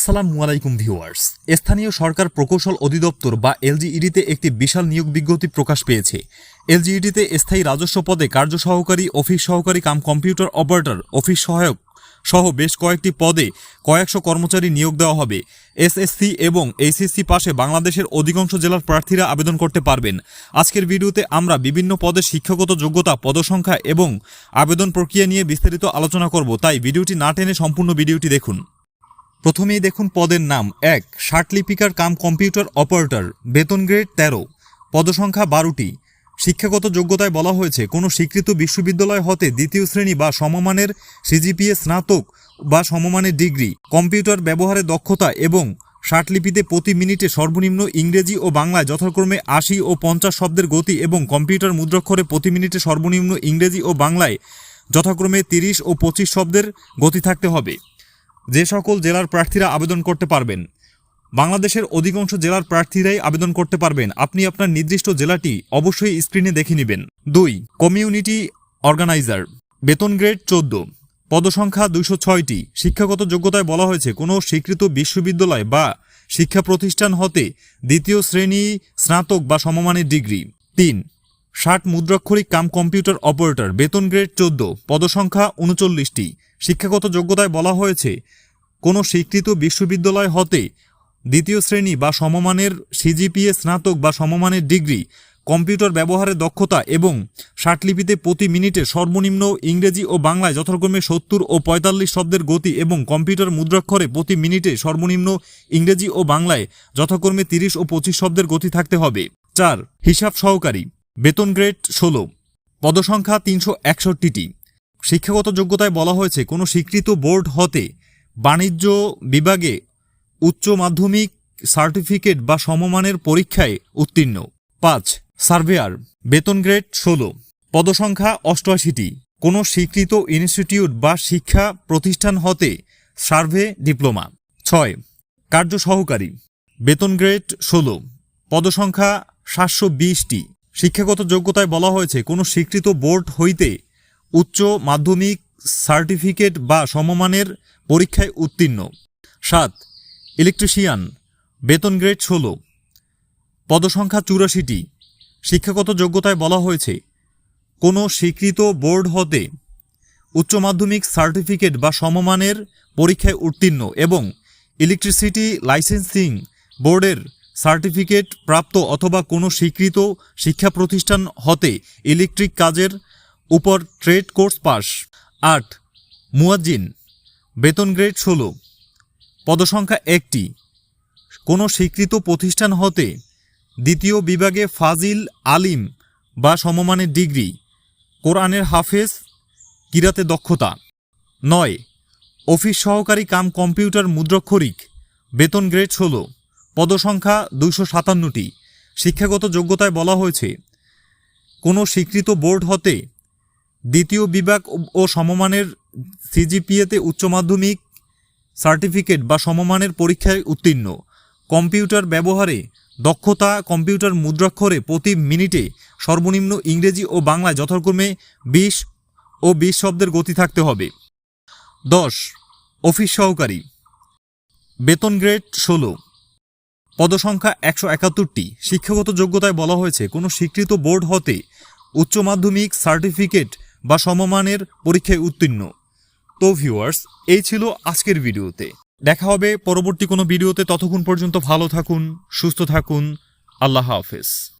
আসসালামু আলাইকুম ভিউয়ার্স। স্থানীয় সরকার প্রকৌশল অধিদপ্তর বা এলজিইডিতে একটি বিশাল নিয়োগ বিজ্ঞপ্তি প্রকাশ পেয়েছে। এলজিইডিতে স্থায়ী রাজস্ব পদে কার্য সহকারী, অফিস সহকারী কাম কম্পিউটার অপারেটর, অফিস সহায়ক সহ বেশ কয়েকটি পদে কয়েকশো কর্মচারী নিয়োগ দেওয়া হবে। এসএসসি এবং এইচএসসি পাশে বাংলাদেশের অধিকাংশ জেলার প্রার্থীরা আবেদন করতে পারবেন। আজকের ভিডিওতে আমরা বিভিন্ন পদের শিক্ষাগত যোগ্যতা, পদসংখ্যা এবং আবেদন প্রক্রিয়া নিয়ে বিস্তারিত আলোচনা করব, তাই ভিডিওটি না টেনে সম্পূর্ণ ভিডিওটি দেখুন। প্রথমেই দেখুন পদের নাম। এক ষাটলিপিকার কাম কম্পিউটার অপারেটর, বেতন গ্রেড তেরো, পদসংখ্যা বারোটি। শিক্ষাগত যোগ্যতায় বলা হয়েছে, কোনো স্বীকৃত বিশ্ববিদ্যালয় হতে দ্বিতীয় শ্রেণি বা সমমানের সিজিপিএ স্নাতক বা সমমানের ডিগ্রি, কম্পিউটার ব্যবহারে দক্ষতা এবং ষাটলিপিতে প্রতি মিনিটে সর্বনিম্ন ইংরেজি ও বাংলায় যথাক্রমে আশি ও পঞ্চাশ শব্দের গতি এবং কম্পিউটার মুদ্রাক্ষরে প্রতি মিনিটে সর্বনিম্ন ইংরেজি ও বাংলায় যথাক্রমে তিরিশ ও পঁচিশ শব্দের গতি থাকতে হবে। যে সকল জেলার প্রার্থীরা আবেদন করতে পারবেন। বাংলাদেশের অধিকাংশ জেলার প্রার্থীরাই আবেদন করতে পারবেন। আপনি আপনার নির্দিষ্ট জেলাটি অবশ্যই স্ক্রিনে দেখে নেবেন। দুই, কমিউনিটি অর্গানাইজার, বেতন গ্রেড চোদ্দ। পদসংখ্যা দুইশো ছয়টি। শিক্ষাগত যোগ্যতায় বলা হয়েছে, কোনো স্বীকৃত বিশ্ববিদ্যালয় বা শিক্ষা প্রতিষ্ঠান হতে দ্বিতীয় শ্রেণি, স্নাতক বা সমমানের ডিগ্রি। তিন, ষাট মুদ্রাক্ষরিক কাম কম্পিউটার অপারেটর, বেতন গ্রেড চোদ্দ। পদসংখ্যা উনচল্লিশটি। শিক্ষাগত যোগ্যতায় বলা হয়েছে কোনো স্বীকৃত বিশ্ববিদ্যালয় হতে দ্বিতীয় শ্রেণি বা সমমানের সিজিপিএ স্নাতক বা সমমানের ডিগ্রি, কম্পিউটার ব্যবহারে দক্ষতা এবং ষাটলিপিতে প্রতি মিনিটে সর্বনিম্ন ইংরেজি ও বাংলায় যথাক্রমে সত্তর ও পঁয়তাল্লিশ শব্দের গতি এবং কম্পিউটার মুদ্রাক্ষরে প্রতি মিনিটে সর্বনিম্ন ইংরেজি ও বাংলায় যথাক্রমে তিরিশ ও পঁচিশ শব্দের গতি থাকতে হবে। চার, হিসাব সহকারী। বেতন গ্রেড ষোলো। পদসংখ্যা তিনশো একষট্টিটি। শিক্ষাগত যোগ্যতায় বলা হয়েছে, কোনো স্বীকৃত বোর্ড হতে বাণিজ্য বিভাগে উচ্চ মাধ্যমিক সার্টিফিকেট বা সমমানের পরীক্ষায় উত্তীর্ণ। পাঁচ, সার্ভেয়ার, বেতন গ্রেড ষোলো। পদসংখ্যা অষ্টআশিটি। কোনো স্বীকৃত ইনস্টিটিউট বা শিক্ষা প্রতিষ্ঠান হতে সার্ভে ডিপ্লোমা। ছয়, কার্য সহকারী। বেতন গ্রেড ষোলো। পদসংখ্যা সাতশো বিশটি। শিক্ষাগত যোগ্যতায় বলা হয়েছে, কোনো স্বীকৃত বোর্ড হইতে উচ্চ মাধ্যমিক সার্টিফিকেট বা সমমানের পরীক্ষায় উত্তীর্ণ। সাত, ইলেকট্রিশিয়ান, বেতন গ্রেড ষোলো। পদসংখ্যা চুরাশিটি। শিক্ষাগত যোগ্যতায় বলা হয়েছে, কোনো স্বীকৃত বোর্ড হতে উচ্চ মাধ্যমিক সার্টিফিকেট বা সমমানের পরীক্ষায় উত্তীর্ণ এবং ইলেকট্রিসিটি লাইসেন্সিং বোর্ডের সার্টিফিকেট প্রাপ্ত অথবা কোনো স্বীকৃত শিক্ষা প্রতিষ্ঠান হতে ইলেকট্রিক কাজের উপর ট্রেড কোর্স পাস। আট, মুয়াজ্জিন বেতন গ্রেড ষোলো। পদসংখ্যা একটি। কোনো স্বীকৃত প্রতিষ্ঠান হতে দ্বিতীয় বিভাগে ফাজিল আলিম বা সমমানের ডিগ্রি, কোরআনের হাফেজ, কিরাতে দক্ষতা। নয়, অফিস সহকারী কাম কম্পিউটার মুদ্রাক্ষরিক, বেতন গ্রেড ষোলো। পদসংখ্যা দুইশো সাতান্নটি। শিক্ষাগত যোগ্যতায় বলা হয়েছে, কোনো স্বীকৃত বোর্ড হতে দ্বিতীয় বিভাগ ও সমমানের সিজিপিএতে উচ্চ মাধ্যমিক সার্টিফিকেট বা সমমানের পরীক্ষায় উত্তীর্ণ। কম্পিউটার ব্যবহারে দক্ষতা, কম্পিউটার মুদ্রাক্ষরে প্রতি মিনিটে সর্বনিম্ন ইংরেজি ও বাংলায় যথাক্রমে বিশ ও বিশ শব্দের গতি থাকতে হবে। দশ, অফিস সহকারী। বেতন গ্রেড ষোলো। পদসংখ্যা একশো একাত্তরটি। শিক্ষাগত যোগ্যতায় বলা হয়েছে, কোনো স্বীকৃত বোর্ড হতে উচ্চ মাধ্যমিক সার্টিফিকেট বা সমমানের পরীক্ষায় উত্তীর্ণ। তো ভিউয়ার্স এই ছিল আজকের ভিডিওতে। দেখা হবে পরবর্তী কোনো ভিডিওতে। ততক্ষণ পর্যন্ত ভালো থাকুন, সুস্থ থাকুন। আল্লাহ হাফেজ।